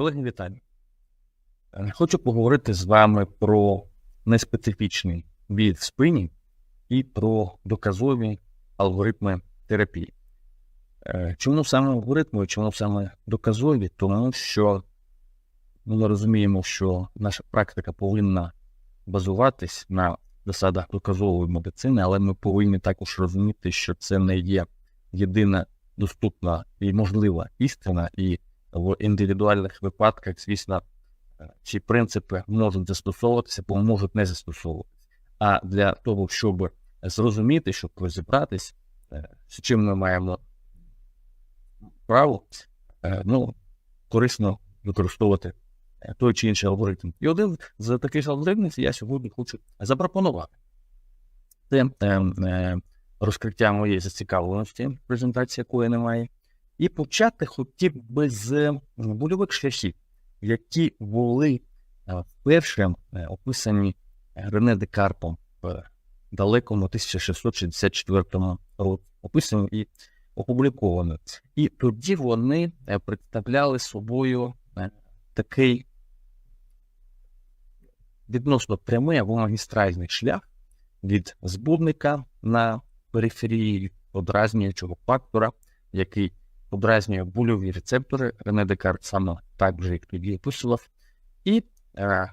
Колеги, вітаю. Е, Хочу поговорити з вами про неспецифічний біль в спині і про доказові алгоритми терапії. Е, Чому саме алгоритми, чому саме доказові? Тому що ми розуміємо, що наша практика повинна базуватись на засадах доказової медицини, але ми повинні також розуміти, що це не є єдина доступна і можлива істина, і в індивідуальних випадках, звісно, е, ці принципи можуть застосовуватися, або можуть не застосовуватися. А для того, щоб зрозуміти, щоб розібратись, е, з чим ми маємо право, е, ну, корисно використовувати той чи інший алгоритм. І один з таких алгоритмів я сьогодні хочу запропонувати. Це е, е, розкриття моєї зацікавленості, презентація якої немає. І почати хотів би з больових шляхів, які були е, вперше е, описані Рене Декарпом в далекому 1664 році, описані і опубліковані. І тоді вони е, представляли собою е, такий відносно прямий або магістральний шлях від збудника на периферії подразнюючого фактора, який подразнює больові рецептори. Рене Декарт саме так же, як тоді описував, і е,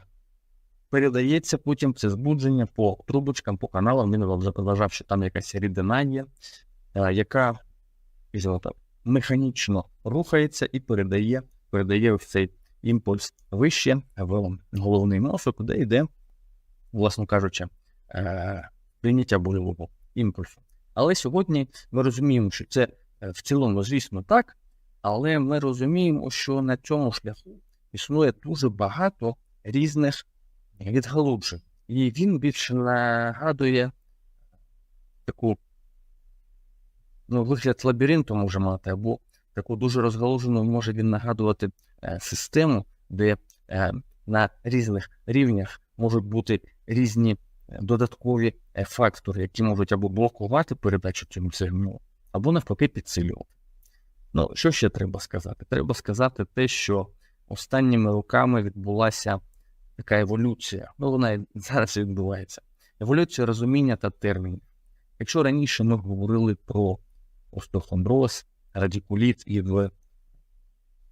передається потім це збудження по трубочкам, по каналам. Він вважав, що там якась рідина є, е, яка так, механічно рухається і передає, передає ось цей імпульс вище в головний мозок, де йде, власно кажучи, е, прийняття больового імпульсу. Але сьогодні ми розуміємо, що це в цілому, звісно, так, але ми розуміємо, що на цьому шляху існує дуже багато різних відгалуджень. І він більше нагадує таку ну, вигляд лабіринту може мати, або таку дуже розгалужену може він нагадувати е, систему, де е, на різних рівнях можуть бути різні е, додаткові е, фактори, які можуть або блокувати передачу цьому сигналу, або навпаки підсилювати. Ну, що ще треба сказати? Треба сказати те, що останніми роками відбулася така еволюція. Ну, вона зараз відбувається. Еволюція розуміння та термінів. Якщо раніше ми говорили про остеохондроз, радикуліт і в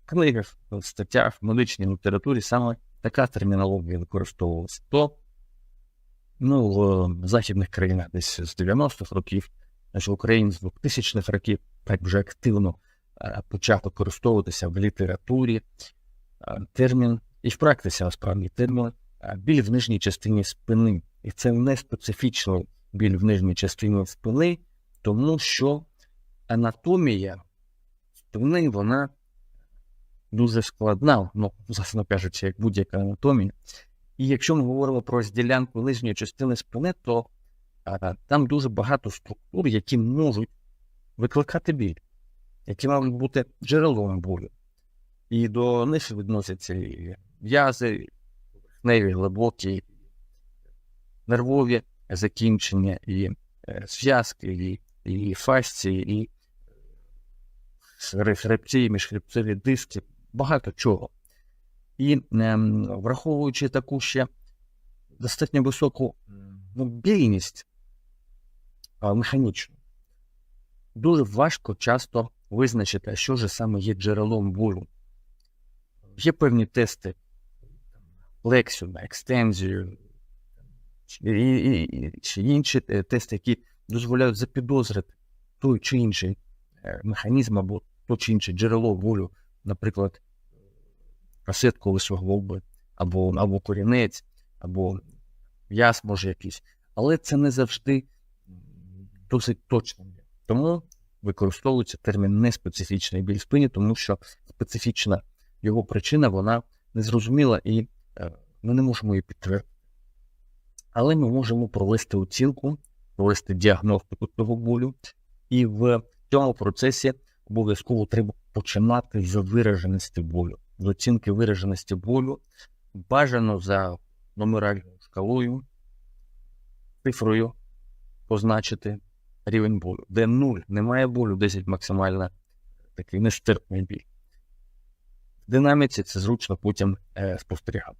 книгах, в статтях, в медичній літературі саме така термінологія використовувалася, то ну, в західних країнах десь з 90-х років, аж в Україні з 2000-х років так вже активно е, почав використовуватися в літературі е, термін, і в практиці насправді термін е, біль в нижній частині спини. І це не специфічний біль в нижній частині спини, тому що анатомія спини, вона дуже складна, ну, власне кажучи, як будь-яка анатомія. І якщо ми говоримо про розділянку нижньої частини спини, то там дуже багато структур, які можуть викликати біль, які можуть бути джерелом болю. І до них відносяться і в'язи, поверхневі, глибокі, нервові закінчення, і е, зв'язки, і, і фасції, і хребці, міжхребцеві диски, багато чого. І ем, враховуючи таку ще достатньо високу мобільність а, механічну, дуже важко часто визначити, що ж саме є джерелом болю. Є певні тести лексію, на екстензію, чи, інші е, тести, які дозволяють запідозрити той чи інший е, механізм або то чи інше джерело болю, наприклад, розсетку лисоглоби, або, або корінець, або в'яз може якийсь. Але це не завжди досить точно. Тому використовується термін неспецифічний біль спині, тому що специфічна його причина вона незрозуміла і е, ми не можемо її підтвердити. Але ми можемо провести оцінку, провести діагностику цього болю, і в цьому процесі обов'язково треба починати з вираженості болю, з оцінки вираженості болю, бажано за номеральною шкалою, цифрою позначити рівень болю, де 0 немає болю, 10 максимально такий нестерпний біль. динаміці це зручно потім е, спостерігати.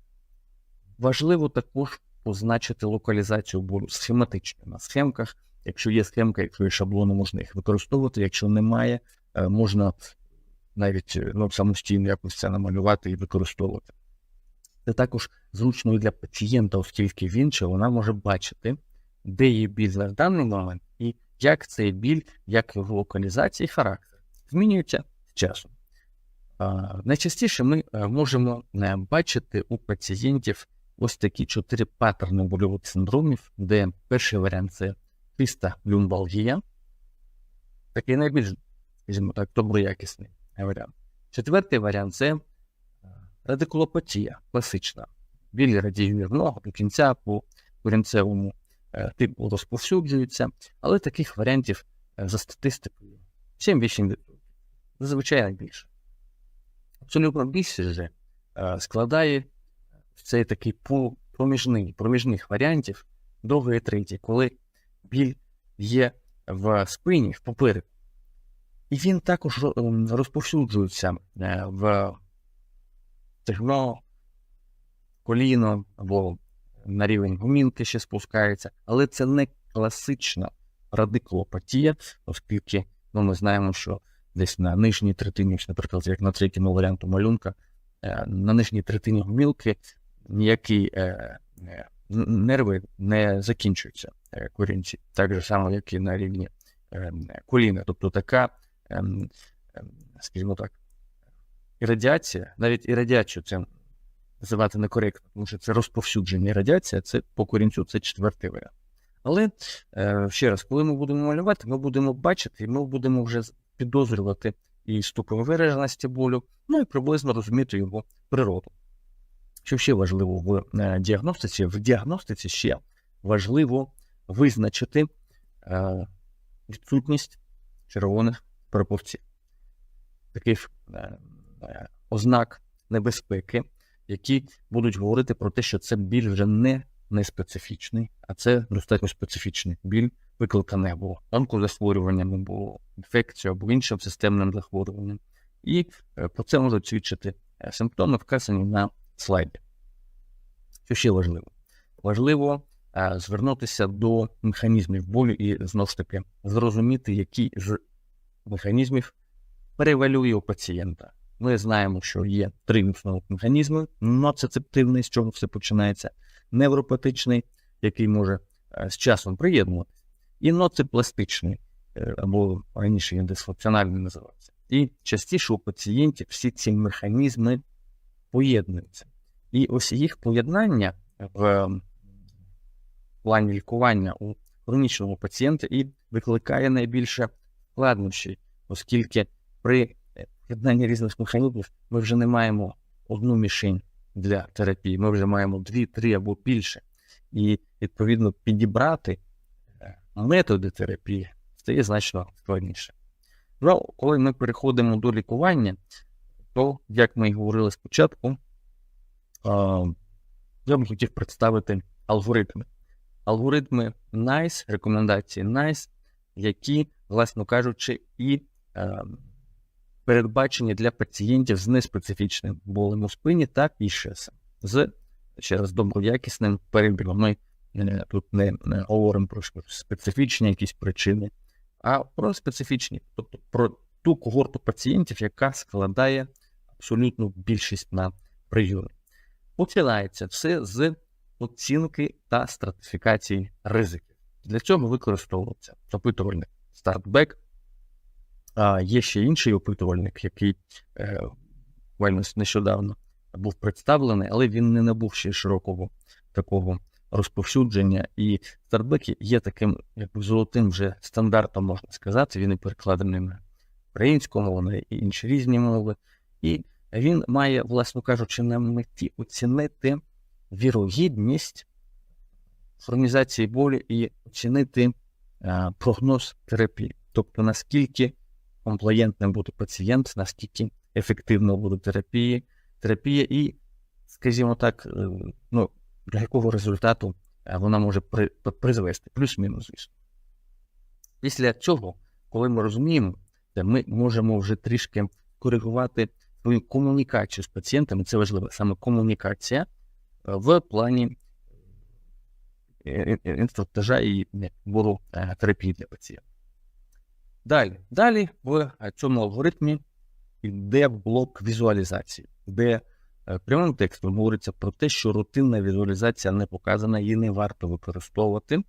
Важливо також позначити локалізацію болю схематично на схемках. Якщо є схемка, якщо є шаблони, можна їх використовувати. Якщо немає, е, можна навіть е, ну, самостійно якось це намалювати і використовувати. Це також зручно і для пацієнта, оскільки він чи вона може бачити, де є біль на даний момент, і як цей біль, як його локалізація і характер змінюється з часом. Найчастіше ми е, можемо е, бачити у пацієнтів ось такі чотири паттерни больових синдромів, де перший варіант це чиста люмбалгія, такий найбільш, скажімо так, доброякісний варіант. Четвертий варіант це е, радикулопатія класична. Біль радіювірного до кінця по корінцевому типу розповсюджується, але таких варіантів е, за статистикою 7-8%. Зазвичай найбільше. Абсолютно більшість же е, складає цей такий пул проміжний, проміжних варіантів, другий і третій, коли біль є в спині, в попереку. І він також розповсюджується е, в стегно, коліно або на рівень гумінки ще спускається, але це не класична радикулопатія, оскільки ну, ми знаємо, що десь на нижній третині, наприклад, як на третьому варіанту малюнка, е, на нижній третині гумілки ніякі е, е, нерви не закінчуються корінці, так же само, як і на рівні коліна. Тобто така, ем, ем, скажімо так, іррадіація, навіть іррадіацію це називати некоректно, тому що це розповсюдження радіація, це по корінцю, це четвертий варіант. Але е, ще раз, коли ми будемо малювати, ми будемо бачити, і ми будемо вже підозрювати і ступень вираженості болю, ну і приблизно розуміти його природу. Що ще важливо в е, діагностиці? В діагностиці ще важливо визначити е, відсутність червоних пропорцій, таких ознак небезпеки, які будуть говорити про те, що це біль вже не неспецифічний, а це достатньо специфічний біль, викликаний або онкозахворюванням, або інфекцією, або іншим системним захворюванням. І е, про це можуть свідчити е, симптоми, вказані на слайді. Що ще важливо? Важливо е, звернутися до механізмів болю і знову ж таки зрозуміти, який з механізмів перевалює у пацієнта. Ми знаємо, що є три основних механізми: ноцицептивний, з чого все починається, невропатичний, який може е, з часом приєднуватися, і ноципластичний, е, або раніше він дисфункціональний називався. І частіше у пацієнтів всі ці механізми поєднуються. І ось їх поєднання в ем, плані лікування у хронічного пацієнта і викликає найбільше складнощів, оскільки при поєднанні різних механізмів ми вже не маємо одну мішень для терапії, ми вже маємо дві, три або більше. І відповідно підібрати е, методи терапії стає значно складніше. Ну, коли ми переходимо до лікування, то, як ми і говорили спочатку, я б хотів представити алгоритми. Алгоритми NICE, рекомендації NICE, які, власно кажучи, і е, передбачені для пацієнтів з неспецифічним болем у спині та ІШС, з ще раз доброякісним перебігом. Ми е, тут не, не говоримо про специфічні якісь причини, а про специфічні, тобто про ту когорту пацієнтів, яка складає абсолютну більшість на прийомі. Починається все з оцінки та стратифікації ризиків. Для цього використовується опитувальник StartBack. А є ще інший опитувальник, який е, нещодавно був представлений, але він не набув ще широкого такого розповсюдження. І StartBack є таким якби золотим вже стандартом, можна сказати. Він і перекладений на українську мову, на інші різні мови. І він має, власно кажучи, на меті оцінити вірогідність хронізації болю і оцінити а, прогноз терапії. Тобто, наскільки комплаєнтним буде пацієнт, наскільки ефективно буде терапія, терапія і, скажімо так, е, ну, до якого результату е, вона може при, призвести, плюс-мінус, звісно. Після цього, коли ми розуміємо, це ми можемо вже трішки коригувати свою комунікацію з пацієнтами, це важливо, саме комунікація е, в плані інструктажа і набору е, терапії для пацієнта. Далі, далі в е, цьому алгоритмі йде блок візуалізації, де е, прямим текстом говориться про те, що рутинна візуалізація не показана, її не варто використовувати,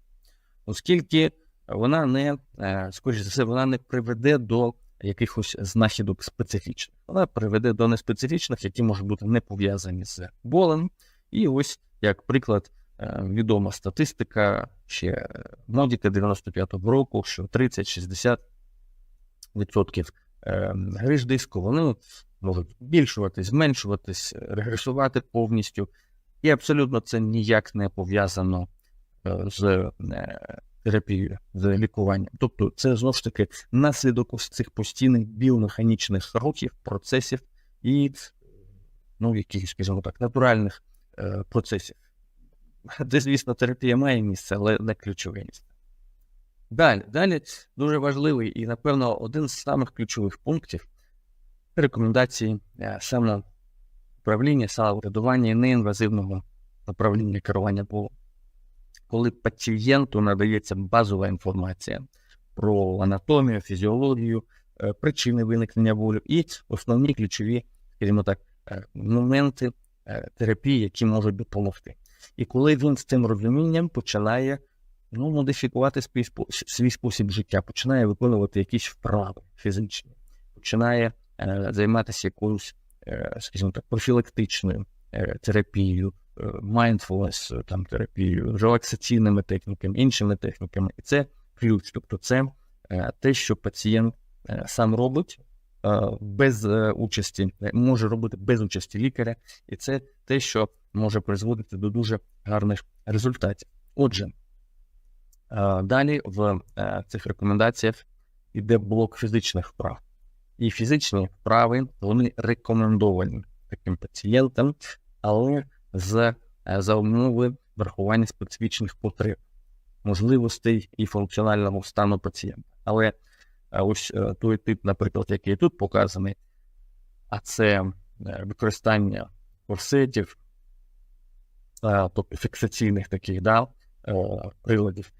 оскільки вона не, е, скоріш за все, вона не приведе до якихось знахідок специфічних. Вона приведе до неспецифічних, які можуть бути не пов'язані з болем. І ось, як приклад, відома статистика ще Модіка 95-го року, що 30-60% е, гриж диску вони можуть збільшуватись, зменшуватись, регресувати повністю. І абсолютно це ніяк не пов'язано е, з е, терапією, з лікуванням. Тобто, це знову ж таки наслідок ось цих постійних біомеханічних рухів, процесів і ну, якихось, скажімо так, натуральних е, процесів. Де, звісно, терапія має місце, але не ключове місце. Далі, далі дуже важливий і, напевно, один з самих ключових пунктів рекомендації е, самоуправління, самоврядування і неінвазивного управління керування болем. Коли пацієнту надається базова інформація про анатомію, фізіологію, е, причини виникнення болю і основні ключові, скажімо так, е, моменти терапії, які можуть допомогти. І коли він з цим розумінням починає ну, модифікувати свій, спо- свій спосіб життя, починає виконувати якісь вправи фізичні, починає е, займатися якоюсь, е, скажімо так, профілактичною е, терапією, mindfulness, е, там, терапією, релаксаційними техніками, іншими техніками. І це ключ. Тобто, це е, те, що пацієнт е, сам робить без участі, може робити без участі лікаря, і це те, що може призводити до дуже гарних результатів. Отже, далі в е, цих рекомендаціях йде блок фізичних вправ. І фізичні вправи вони рекомендовані таким пацієнтам, але з, е, за умови врахування специфічних потреб, можливостей і функціонального стану пацієнта. Але е, ось е, той тип, наприклад, який тут показаний, а це е, використання корсетів, е, тобто фіксаційних таких да, е, приладів,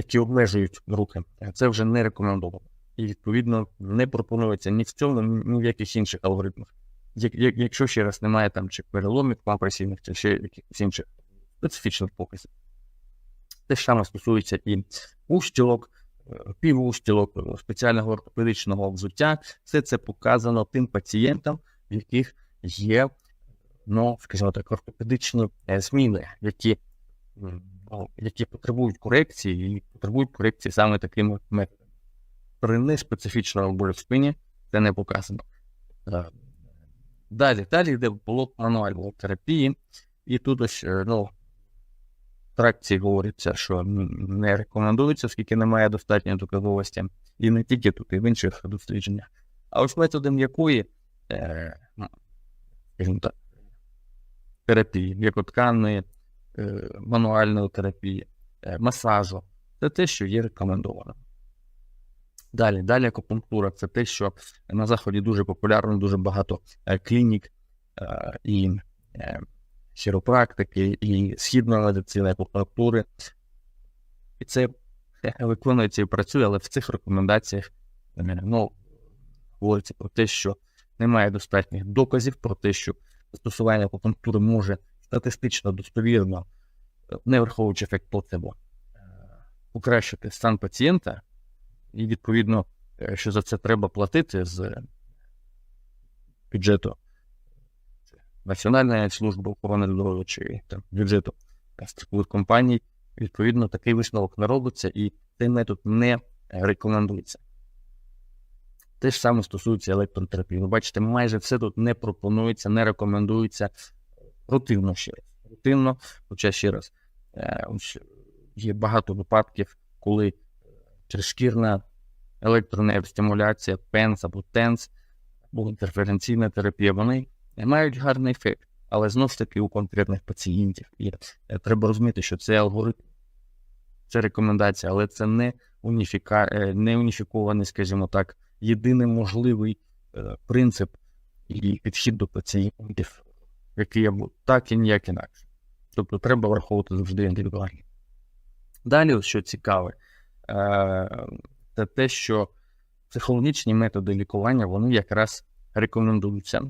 які обмежують руки, е, це вже не рекомендовано. І, відповідно, не пропонується ні в цьому, ні в яких інших алгоритмах. Як, як, якщо ще раз немає там чи переломів компресійних, чи ще якихось інших специфічних показів. Те ж саме стосується і устілок, е, півустілок, е, спеціального ортопедичного взуття. Все це показано тим пацієнтам, в яких є, ну, скажімо так, ортопедичні зміни, які, які потребують корекції і потребують корекції саме такими методами. При неспецифічному болю в спині це не показано. Е, Далі, далі йде блок мануальної терапії, і тут ось, е, ну, в тракції говориться, що не рекомендується, оскільки немає достатньої доказовості, і не тільки тут, і в інших дослідженнях. А ось методи м'якої, е, ну, скажімо так, терапії, м'якотканної, мануальної терапії, е, масажу, це те, що є рекомендовано. Далі, далі акупунктура це те, що на заході дуже популярно, дуже багато е, клінік е, і е, хіропрактики, і східної медицини, акупунктури. І це е, виконується і працює, але в цих рекомендаціях е, ну, говориться про те, що немає достатніх доказів про те, що застосування акупунктури може статистично достовірно, е, не враховуючи ефект плацебо, е, покращити стан пацієнта, і відповідно, е, що за це треба платити з бюджету Національної служби охорони здоров'я чи там, бюджету страхових компаній. Відповідно, такий висновок не робиться, і цей метод не рекомендується. Те ж саме стосується електротерапії. Ви бачите, майже все тут не пропонується, не рекомендується рутинно ще раз. Рутинно, хоча ще раз, е, є багато випадків, коли шкірна електроневростимуляція, пенс або тенс, або інтерференційна терапія, вони мають гарний ефект, але знову ж таки у конкретних пацієнтів. І е, треба розуміти, що це алгоритм, це рекомендація, але це не, уніфіка... е, не уніфікований, скажімо так, єдиний можливий е, принцип і підхід до пацієнтів, який я був так і ніяк інакше. Тобто треба враховувати завжди індивідуально. Далі, що цікаве, е, це те, що психологічні методи лікування вони якраз рекомендуються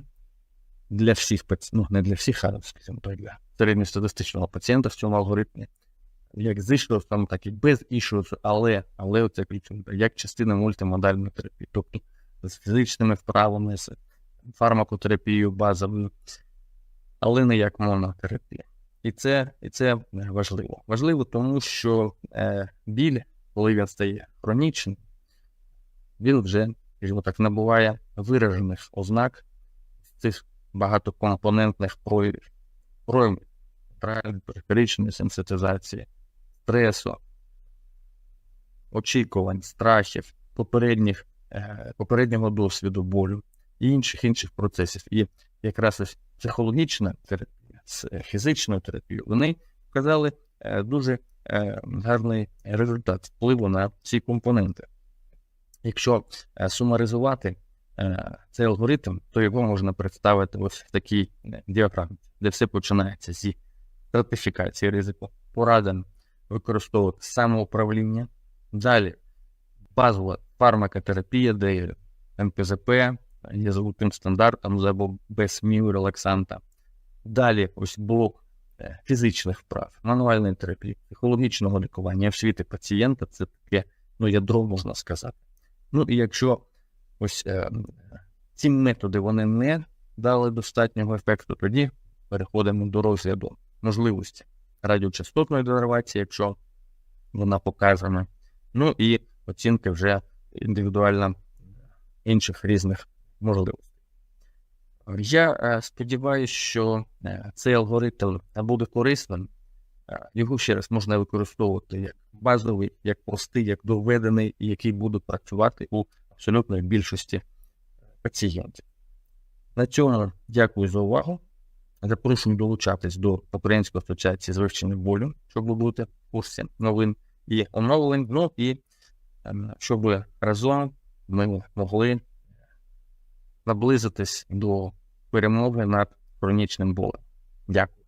для всіх пацієнтів, ну не для всіх, а скажімо так, для середньостатистичного пацієнта в цьому алгоритмі, як з ішусом, так і без ішусу, але, але це ключове, як частина мультимодальної терапії, тобто з фізичними вправами, з фармакотерапією базовою, але не як монотерапія. І це, і це важливо. Важливо, тому що е, біль, коли він стає хронічним, він вже, скажімо так, набуває виражених ознак цих багатокомпонентних проявів, проявів периферичної сенситизації, стресу, очікувань, страхів, попередніх, е, попереднього досвіду болю і інших інших процесів. І якраз ось психологічна терапія з фізичною терапією, вони показали е, дуже е, гарний результат впливу на ці компоненти. Якщо е, сумаризувати цей алгоритм, то його можна представити ось в такій діаграмі, де все починається зі стратифікації ризику, порадам використовувати самоуправління. Далі базова фармакотерапія, де МПЗП, є золотим стандартом або без міл релаксанта. Далі ось блок е, фізичних вправ, мануальної терапії, психологічного лікування, освіти пацієнта це таке ну, ядро, можна сказати. Ну і якщо ось е, ці методи вони не дали достатнього ефекту, тоді переходимо до розгляду можливості радіочастотної денервації, якщо вона показана, ну і оцінки вже індивідуально інших різних можливостей. Я е, сподіваюся, що е, цей алгоритм буде корисним. Е, Його ще раз можна використовувати як базовий, як простий, як доведений, і який буде працювати у абсолютної більшості пацієнтів. На цьому дякую за увагу. Запрошую долучатись до Української асоціації з вивчення болю, щоб ви будете в курсі новин і оновлень. Ну і ем, щоб разом ми могли наблизитись до перемоги над хронічним болем. Дякую.